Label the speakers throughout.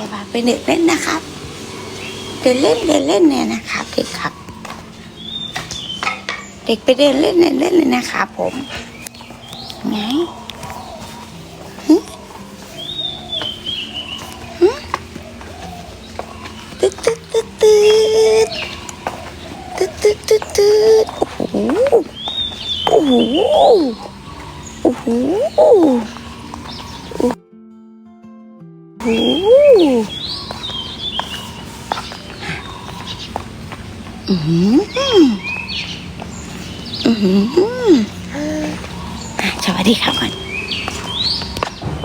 Speaker 1: ยายพาไปเดินเล่นนะครับเดินเล่นเดินเล่นเนี่ยนะครับเด็กครับ เด็กไปเดินเล่นเดินเล่นเลยนะครับผมไง อือหืออือหืออะสวัสดีครับก่อน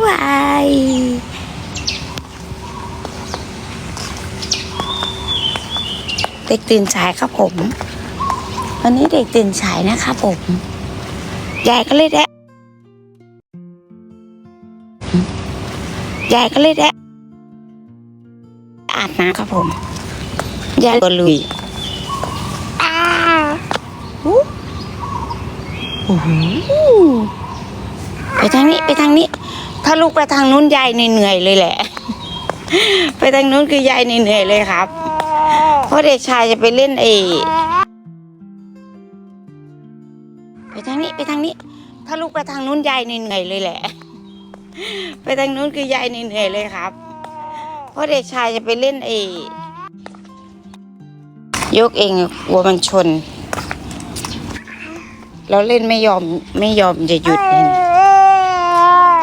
Speaker 1: วายเด็กตื่นสายครับผม วันนี้เด็กตื่นสายนะครับผม ยายก็เลยได้ยายก็เลยได้ อาบน้ำครับผมยายก็ลุยอ้าวอู้โอ้โหไปทางนี้ไปทางนี้ ถ้าลูกไปทางนู้นยายเหนื่อยๆเลยแหละ ไปทางนู้นคือยายเหนื่อยๆเลยครับ เพราะเด็กชายจะไปเล่นเอไปทางนี้ไปทางนี้ ถ้าลูกไปทางนู้นยายเหนื่อยๆเลยแหละ ไปทางนู้นคือยายเหนื่อยๆเลยครับ เพราะเด็กชายจะไปเล่นเอยกเองอะกลัวมันชนเราเล่นไม่ยอมไม่ยอมจะหยุดเลยนะ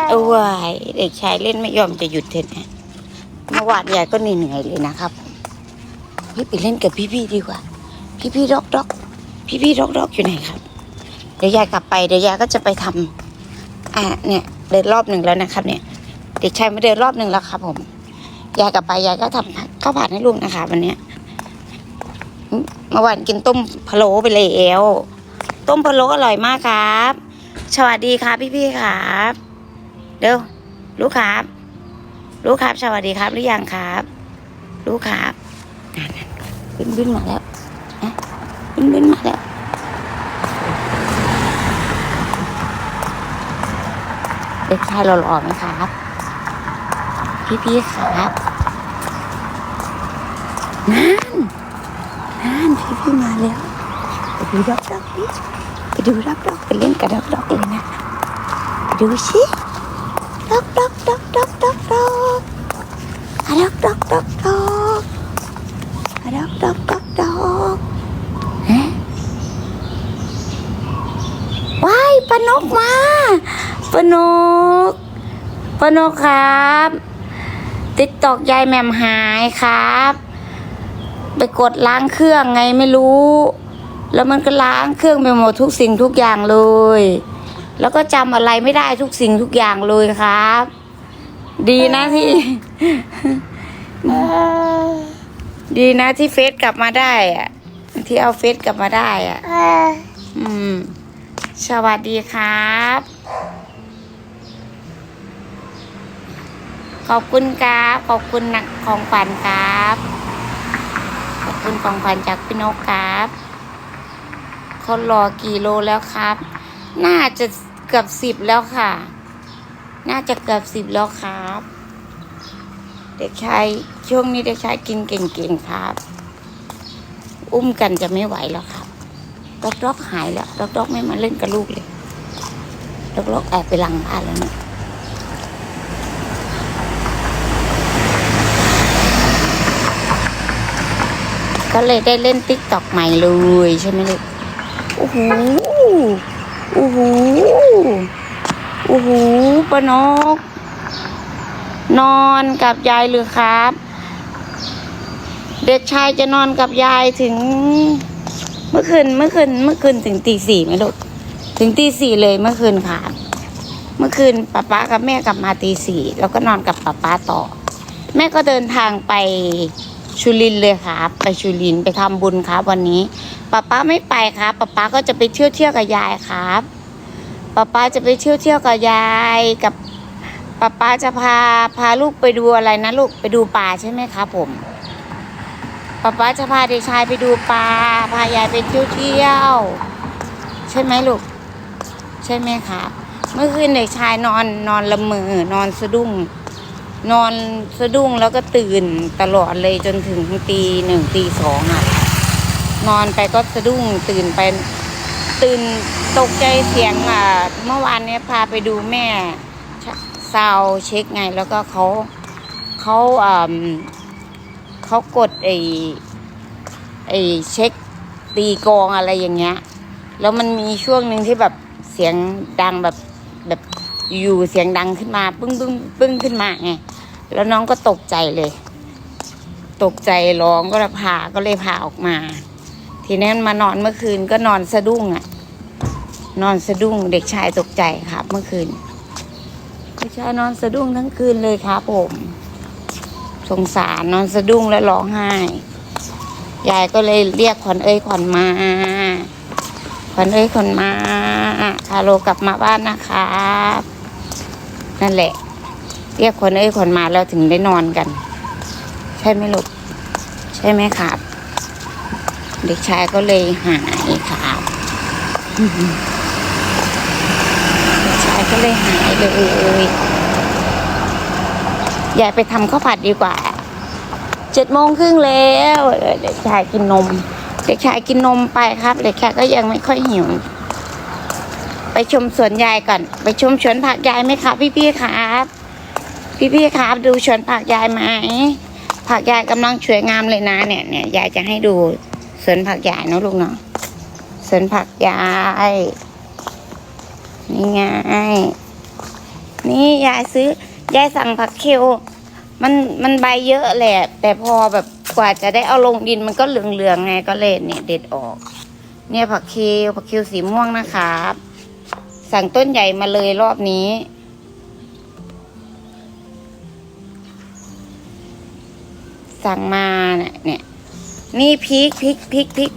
Speaker 1: เอาไว้ยเด็กชายเล่นไม่ยอมจะหยุดเถอะนะเมื่อวานยายก็เหนื่อยเลยนะครับเฮ้ยไปเล่นกับพี่ๆดีกว่า พี่ๆด็อกด็อกพี่ๆด็อกด็อกอยู่ไหนครับ เดี๋ยวยายกลับไปเดี๋ยวยายก็จะไปทำอะเนี่ยเดินรอบหนึ่งแล้วนะครับ เนี่ย เด็กชายมาเดินรอบหนึ่งแล้วครับผม ยายกลับไปยายก็ทำข้าวผัดให้ลูกนะคะ วันนี้เมื่อวานกินต้มพะโล้ไปแล้วต้มพะโล้อร่อยมากครับ สวัสดีครับพี่ๆครับเร็วลูกครับ ลูกครับ สวัสดีครับหรือยังครับ ลูกครับบินบินมาแล้วนะบินบินมาแล้วเด็กชายหล่อๆไหมครับ พี่ๆครับนั่นนั่นพี่พี่มาแล้วไปดูดอกดอกดิไปดูดอกดอกไปเล่นกับดอกดอกเลยนะไปดูสิดอกดอกดอกดอกดอกดอกดอกดอกดอกดอกดอกดอกดอกดอกฮะว้ายปนกมาปนกปนกครับ ติ๊กตอกยายแหม่มหายครับ ไปกดล้างเครื่องไงไม่รู้ แล้วมันก็ล้างเครื่องไปหมดทุกสิ่งทุกอย่างเลย แล้วก็จำอะไรไม่ได้ทุกสิ่งทุกอย่างเลยครับ ดีนะที่ ดีนะที่เฟซกลับมาได้อะที่เอาเฟซกลับมาได้อะอืม สวัสดีครับ ขอบคุณครับ ขอบคุณนักของขวัญครับ ขอบคุณของขวัญจากพี่นกครับเขารอกี่โลแล้วครับ น่าจะเกือบสิบแล้วค่ะ น่าจะเกือบสิบแล้วครับ เด็กชายช่วงนี้เด็กชายกินเก่งๆครับ อุ้มกันจะไม่ไหวแล้วครับดอกดอกหายแล้วดอกดอกไม่มาเล่นกับลูกเลยดอกดอกแอบไปหลังบ้านแล้วเนี่ย ก็เลยได้เล่นติ๊กตอกใหม่เลยใช่ไหมลูกโอ้โหโอ้โหโอ้โหปานก นอนกับยายหรือครับ เด็กชายจะนอนกับยายถึง เมื่อคืนเมื่อคืนเมื่อคืนถึงตีสี่ไหมลูกถึงตีสี่เลยเมื่อคืนค่ะ เมื่อคืนป๊าป๊ากับแม่กลับมาตีสี่แล้วก็นอนกับป๊าป๊าต่อ แม่ก็เดินทางไป ชุลินเลยครับ ไปชุลินไปทำบุญครับ วันนี้ป๊าป๊าไม่ไปครับป๊าป๊าก็จะไปเที่ยวเที่ยวกับยายครับป๊าป๊าจะไปเที่ยวเที่ยวกับยายกับป๊าป๊าจะพาพาลูกไปดูอะไรนะลูกไปดูปลาใช่ไหมครับผมป๊าป๊าจะพาเด็กชายไปดูปลาพายายไปเที่ยวเที่ยว ใช่ไหมลูก ใช่ไหมครับเมื่อคืนเด็กชายนอนนอนละเมอนอนสะดุ้ง นอนสะดุ้งแล้วก็ตื่นตลอดเลยจนถึงตีหนึ่งตีสองอะ นอนไปก็สะดุ้งตื่นไปตื่นตกใจเสียงอะเมื่อวานเนี้ยพาไปดูแม่ซาวเช็คไง แล้วก็เขาเขาอ่าเขากดไอ้ไอ้เช็คตีกองอะไรอย่างเงี้ย แล้วมันมีช่วงหนึ่งที่แบบเสียงดังแบบแบบอยู่เสียงดังขึ้นมา ปึ้งปึ้งปึ้งขึ้นมาไง แล้วน้องก็ตกใจเลย ตกใจร้องก็เลยพาก็เลยพาออกมา ทีนี้มานอนเมื่อคืนก็นอนสะดุ้งอะ่ะ นอนสะดุ้งเด็กชายตกใจครับ เมื่อคืนเด็กชายนอนสะดุ้งทั้งคืนเลยครับผม สงสารนอนสะดุ้งแล้วร้องไห้ ยายก็เลยเรียกขวัญเอ้ยขวัญมาขวัญเอ้ยขวัญมาคาโลกลับมาบ้านนะครับ นั่นแหละ เรียกขวัญเอ้ยขวัญมาแล้วถึงได้นอนกัน ใช่ไหมลูกใช่ไหมครับ เด็กชายก็เลยหายครับเด็กชายก็เลยหายเลยยายไปทำข้าวผัดดีกว่าเจ็ดโมงครึ่งแล้วเออเด็กชายกินนม เด็กชายกินนมไปครับ เด็กชายก็ยังไม่ค่อยหิว ไปชมสวนยายก่อน ไปชมสวนผักยายไหมครับพี่ๆครับ พี่ๆครับดูสวนผักยายไหมผักยายกำลังสวยงามเลยนะเนี่ยเนี่ยยายจะให้ดูสวนผักยายเนอะลูกเนาะสวนผักยายนี่ไงนี่ยายซื้อยายสั่งผักเคียวมันมันใบเยอะแหละ แต่พอแบบกว่าจะได้เอาลงดินมันก็เหลืองๆไงก็เลยเนี่ยเด็ดออก เนี่ยผักเคียวผักเคียวสีม่วงนะครับ สั่งต้นใหญ่มาเลยรอบนี้ สั่งมาเนี่ย นี่พริกพริกพริกพริก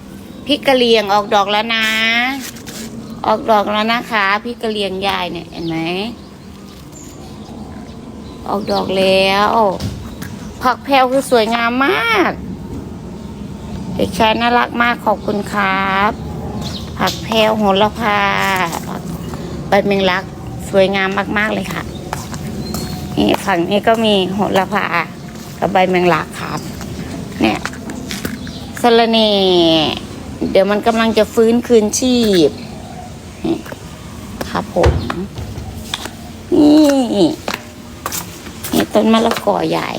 Speaker 1: พริกกะเหรี่ยงออกดอกแล้วนะ ออกดอกแล้วนะคะพริกกะเหรี่ยงยายเนี่ยเห็นไหมออกดอกแล้ว ผักแพรวคือสวยงามมากเด็กชายน่ารักมากขอบคุณครับ ผักแพรวโหระพาใบเมงลักสวยงามมาก ๆ เลยค่ะ นี่ฝั่งนี้ก็มีโหระพากับใบแมงลักครับ เนี่ยสะระเนเดี๋ยวมันกำลังจะฟื้นคืนชีพครับผมนี่นี่ต้นมะละกอใหญ่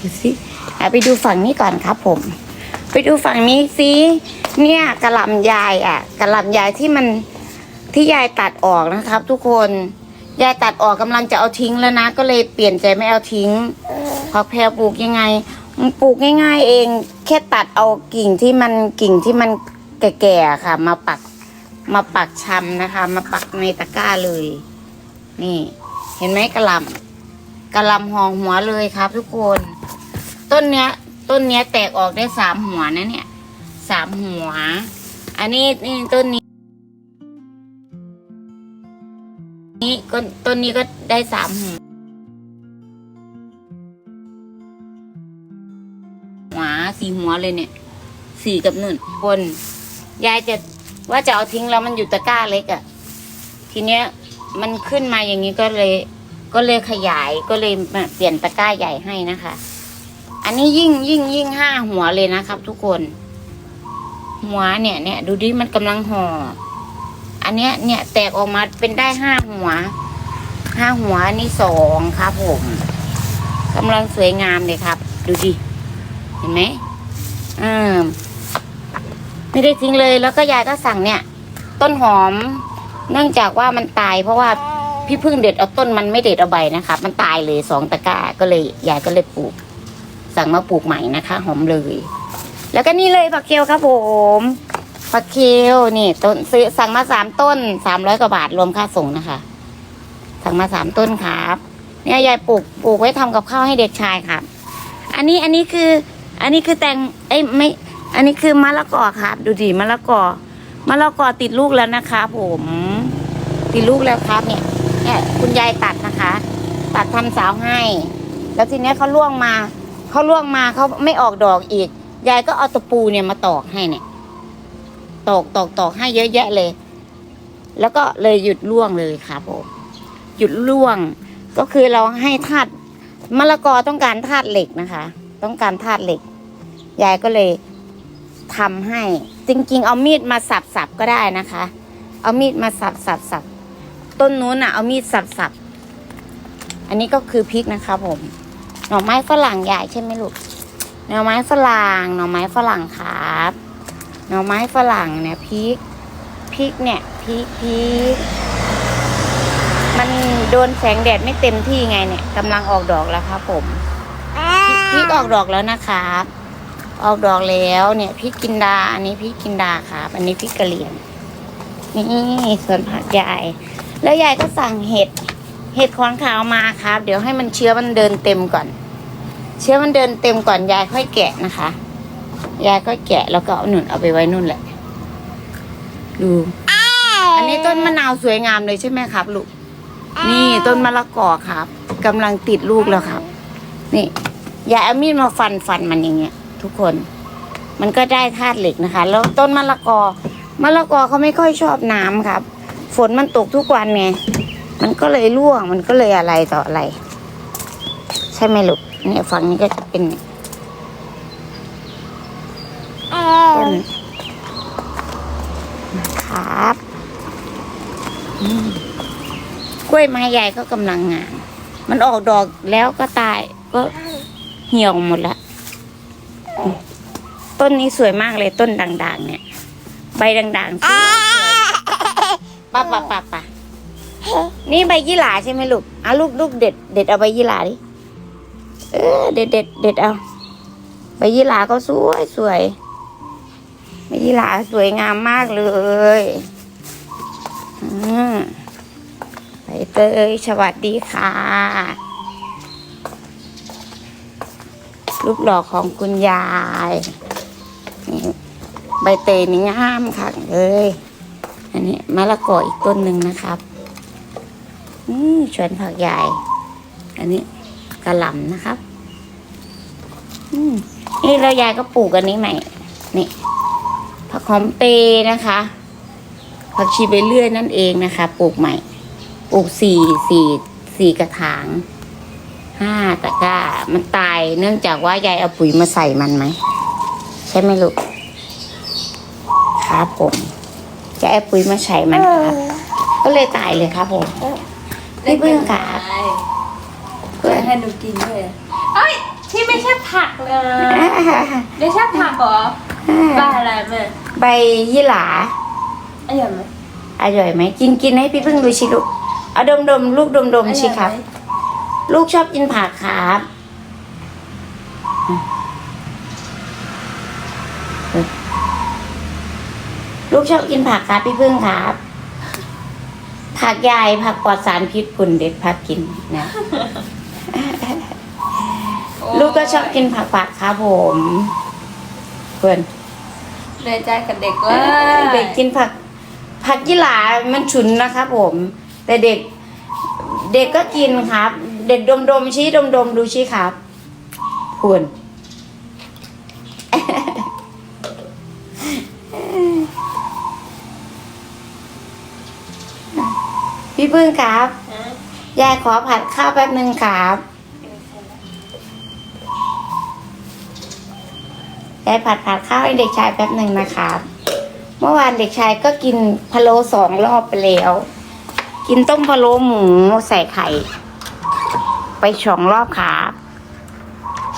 Speaker 1: ดูสิอะไปดูฝั่งนี้ก่อนครับผม ไปดูฝั่งนี้สิเนี่ยกระหลำยายอะกระหลำยายที่มันที่ยายตัดออกนะครับ ทุกคนยายตัดออกกำลังจะเอาทิ้งแล้วนะ ก็เลยเปลี่ยนใจไม่เอาทิ้งผักแพรปลูกยังไง ปลูกง่าย ๆ เอง แค่ตัดเอากิ่งที่มันกิ่งที่มันแก่ๆค่ะ มาปักมาปักชำนะคะ มาปักในตะกร้าเลย นี่ เห็นไหมกระลำกระลำห่อหัวเลยครับ ทุกคน ต้นเนี้ย ต้นเนี้ยแตกออกได้สามหัวนะเนี่ยสามหัว อันนี้นี่ต้นนี้นี่ก็ต้นนี้ก็ได้สามหัว สี่หัวเลยเนี่ย สี่กับหนึ่งคนยายจะว่าจะเอาทิ้งแล้วมันอยู่ตะกร้าเล็กอะ่ะ ทีเนี้ยมันขึ้นมาอย่างนี้ก็เลย ก็เลยขยายก็เลยมาเปลี่ยนตะกร้าใหญ่ให้นะคะ อันนี้ยิ่งยิ่งยิ่งห้าหัวเลยนะครับ ทุกคน หัวเนี่ยเนี่ยดูดิมันกำลังห่อ อันเนี้ยเนี่ยแตกออกมาเป็นได้ห้าหัว ห้าหัวนนี้สองครับผมกำลังสวยงามเลยครับ ดูดิ เห็นไหม อืมไม่ได้ทิ้งเลยแล้วก็ยายก็สั่งเนี่ย ต้นหอม เนื่องจากว่ามันตาย เพราะว่าพี่พึ่งเด็ดเอาต้นมันไม่เด็ดเอาใบนะครับมันตายเลยสองตะกร้าก็เลยยายก็เลยปลูก สั่งมาปลูกใหม่นะคะ หอมเลย แล้วก็นี่เลยผักเคียวครับผมผักเคียวนี่ต้นซื้อสั่งมาสามต้นสามร้อยกว่าบาทรวมค่าส่งนะคะ สั่งมาสามต้นครับ เนี่ยยายปลูกปลูกไว้ทำกับข้าวให้เด็กชายครับ อันนี้อันนี้คือ อันนี้คือแตงเอ้ยไม่ อันนี้คือมะละกอครับ ดูดิมะละกอมะละกอติดลูกแล้วนะคะ ผมติดลูกแล้วครับเนี่ยเนี่ยคุณยายตัดนะคะ ตัดทำสาวให้ แล้วทีนี้เขาล่วงมาเขาล่วงมาเขาไม่ออกดอกอีก ยายก็เอาตะปูเนี่ยมาตอกให้เนี่ย ตอกตอกตอกให้เยอะแยะเลย แล้วก็เลยหยุดล่วงเลยครับผมหยุดล่วง ก็คือเราให้ธาตุมะละกอต้องการธาตุเหล็กนะคะ ต้องการธาตุเหล็ก ยายก็เลยทำให้ จริง ๆ เอามีดมาสับสับก็ได้นะคะ เอามีดมาสับสับสับต้นนู้นน่ะ เอามีดสับสับอันนี้ก็คือพริกนะคะผม หน่อไม้ฝรั่งใหญ่ใช่ไหมลูก หน่อไม้ฝรั่ง หน่อไม้ฝรั่งครับ หน่อไม้ฝรั่งเนี่ยพริก พริกเนี่ยพริกพริก มันโดนแสงแดดไม่เต็มที่ไงเนี่ยกำลังออกดอกแล้วครับผม พริกออกดอกแล้วนะครับ ออกดอกแล้วเนี่ยพริกกินดา อันนี้พริกกินดาครับ อันนี้พริกกะเหรี่ยงนี่ส่วนผักยาย แล้วยายก็สั่งเห็ด เห็ดขอนขาวมาครับ เดี๋ยวให้มันเชื้อมันเดินเต็มก่อน เชื้อมันเดินเต็มก่อนยายค่อยแกะนะคะ ยายก็แกะแล้วก็เอาหนุนเอาไปไว้นู่นแหละ ดู อันนี้ต้นมะนาวสวยงามเลยใช่ไหมครับลูก นี่ต้นมะละกอครับกำลังติดลูกแล้วครับ นี่ อย่าเอามีดมาฟันฟันมันอย่างเงี้ย ทุกคน มันก็ได้ธาตุเหล็กนะคะ แล้วต้นมะละกอมะละกอเขาไม่ค่อยชอบน้ำครับ ฝนมันตกทุกวันไงมันก็เลยร่วงมันก็เลยอะไรต่ออะไร ใช่ไหมลูกเนี่ยฝั่งนี้ก็จะเป็นต้นครับกล้วยไม้ใหญ่ก็กำลังงามมันออกดอกแล้วก็ตายก็ เหี่ยวหมดละ ต้นนี้สวยมากเลยต้นด่างๆ เนี่ย ใบด่างๆสวยๆป้าป้าป้าป้านี่ใบยี่หร่าใช่ไหมลูกเอาลูกลูกเด็ดเด็ดเอาใบยี่หร่าดิ เออเด็ดเด็ดเด็ดเอาใบยี่หร่าก็สวยสวยใบยี่หร่าสวยงามมากเลยอืมใบเตยสวัสดีค่ะ รูปหล่อของคุณยายใบเตยนี่งามค่ะเลยอันนี้มะละกออีกต้นหนึ่งนะครับอืมชวนผักใหญ่ อันนี้กระหล่ำนะครับ อืมนี่แล้วยายก็ปลูกอันนี้ใหม่ นี่ ผักหอมเปรย์นะคะ ผักชีไปเรื่อยนั่นเองนะคะ ปลูกใหม่ ปลูกสี่สี่สี่กระถาง ห้าตะกร้า มันตายเนื่องจากว่ายายเอาปุ๋ยมาใส่มันไหม ใช่ไหมลูกครับผมจะเอาปุ๋ยมาใส่มันครับก็เลยตายเลยครับผมพี่พึ่งครับ
Speaker 2: เพื่อให้หนูกินด้วยเอ้ยที่ไม่ใช่ผักเลยไม่ใช่ผักเหรอบ้าอะไรแม่
Speaker 1: ใบยี่หร่า
Speaker 2: อร่อยไหม
Speaker 1: อร่อยไหมกินกินให้พี่พึ่งดูชิลูกเอาดมดมลูกดมดมชิครับ ลูกชอบกินผักครับลูกชอบกินผักครับพี่พึ่งครับ ผักใหญ่ผักปลอดสารพิษปุ่นเด็ดผักกินนะ ลูกก็ชอบกินผักผักครับผมเพื่อน
Speaker 2: เลยใจกับเด็กเว่า
Speaker 1: เด็กกินผัก ผักยี่หร่ามันฉุนนะครับผม แต่เด็ก เด็กก็กินครับ เด็กดมดมๆชี้ดมดมๆดูชี้ครับคุณพี่พึ่งครับยายขอผัดข้าวแป๊บหนึ่งครับยายผัดผัดข้าวให้เด็กชายแป๊บหนึ่งนะครับ เมื่อวานเด็กชายก็กินพะโล้สองรอบไปแล้ว กินต้มพะโล้หมูใส่ไข่ ไปสองรอบครับ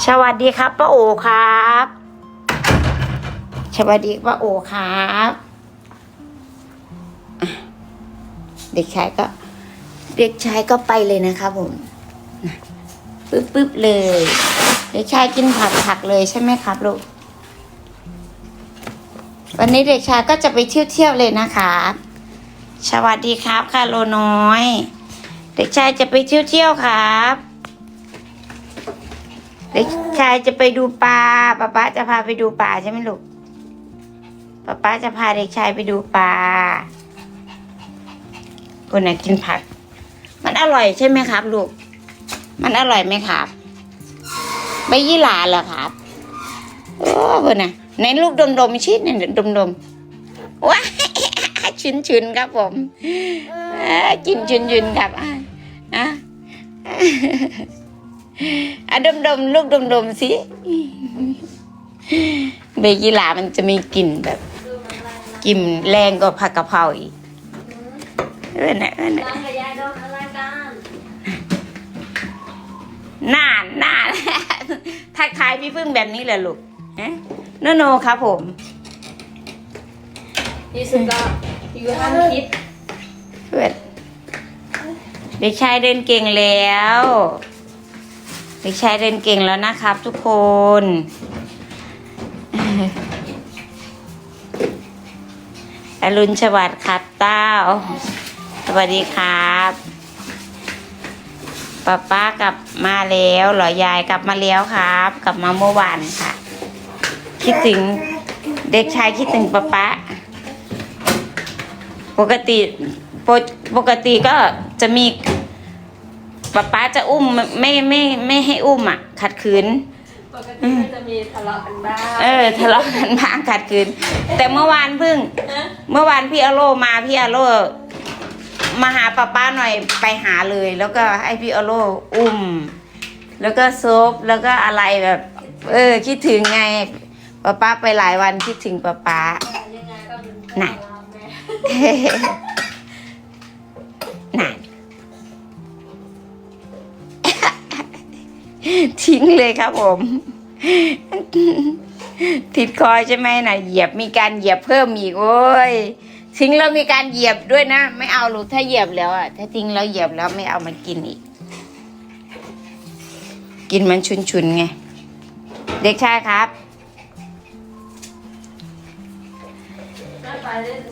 Speaker 1: สวัสดีครับป้าโอครับ สวัสดีป้าโอครับ เด็กชายก็ เด็กชายก็ไปเลยนะครับผมนะปึ๊บปึ๊บเลย เด็กชายกินผักผักเลยใช่ไหมครับลูก วันนี้เด็กชายก็จะไปเที่ยวเที่ยวเลยนะคะสวัสดีครับค่ะโลน้อย เด็กชายจะไปเที่ยวเที่ยวครับ เด็กชายจะไปดูปลาป๊าป๊าจะพาไปดูปลาใช่ไหมลูกป๊าป๊าจะพาเด็กชายไปดูปลาคุณน่ะกินผัก มันอร่อยใช่ไหมครับ ลูก มันอร่อยไหมครับใบยี่หร่าเหรอครับโอ้เพื่อนะในลูกดมดมชิดเนี่ยดมดมว้าชุนชุนๆครับผมกินชุนชุนๆครับอะ อะอะดมดมๆลูกดมดมๆสิเบกีหลามันจะมีกลิ่นแบบกลิ่นแรงกว่าผักกะเพราอีกเออนะเออนะ
Speaker 2: ล้างกับยายโดนอะไรกัน
Speaker 1: น่านน่านทักทายพี่พึ่งแบบนี้แหละลูกเอ๊ะโนโนครับผม
Speaker 2: ยี่สุดก็อยู่ห้างคิด
Speaker 1: เพื่อนเด็กชายเดินเก่งแล้ว เด็กชายเดินเก่งแล้วนะครับทุกคน อรุณสวัสดิ์ครับเต้า สวัสดีครับป้าป้ากลับมาแล้วหรอยายกลับมาแล้วครับ กลับมาเมื่อวานค่ะ คิดถึงเด็กชายคิดถึงป้าป้าปกติปกติก็จะมี ป๊าป๊าจะอุ้มไม่ไม่ไม่ให้อุ้มอะ ขัดขืน
Speaker 2: ปกติก็จะมีทะเลาะกันบ้าง
Speaker 1: เออทะเลาะกันบ้างขัดขืน แต่เมื่อวานเพิ่ง
Speaker 2: ฮะ
Speaker 1: เมื่อวานพี่อโลมาพี่อโลมาหาป้าป้าหน่อยไปหาเลย แล้วก็ให้พี่อโลอุ้ม แล้วก็ซบแล้วก็อะไรแบบ เออ คิดถึงไงป้าป้าไปหลายวันคิดถึงป้าป้า
Speaker 2: ยังไงก็เป็น
Speaker 1: น่ะ
Speaker 2: แม่
Speaker 1: น่ะ ทิ้งเลยครับผม ติดคอใช่ไหมนะเหยียบมีการเหยียบเพิ่มอีกโอ้ยทิ้งแล้วมีการเหยียบด้วยนะ ไม่เอาลูกถ้าเหยียบแล้วอะถ้าทิ้งแล้วเหยียบแล้วไม่เอามากินอีก กินมันชุนๆไง เด็กชายครับ
Speaker 2: ไปเล่น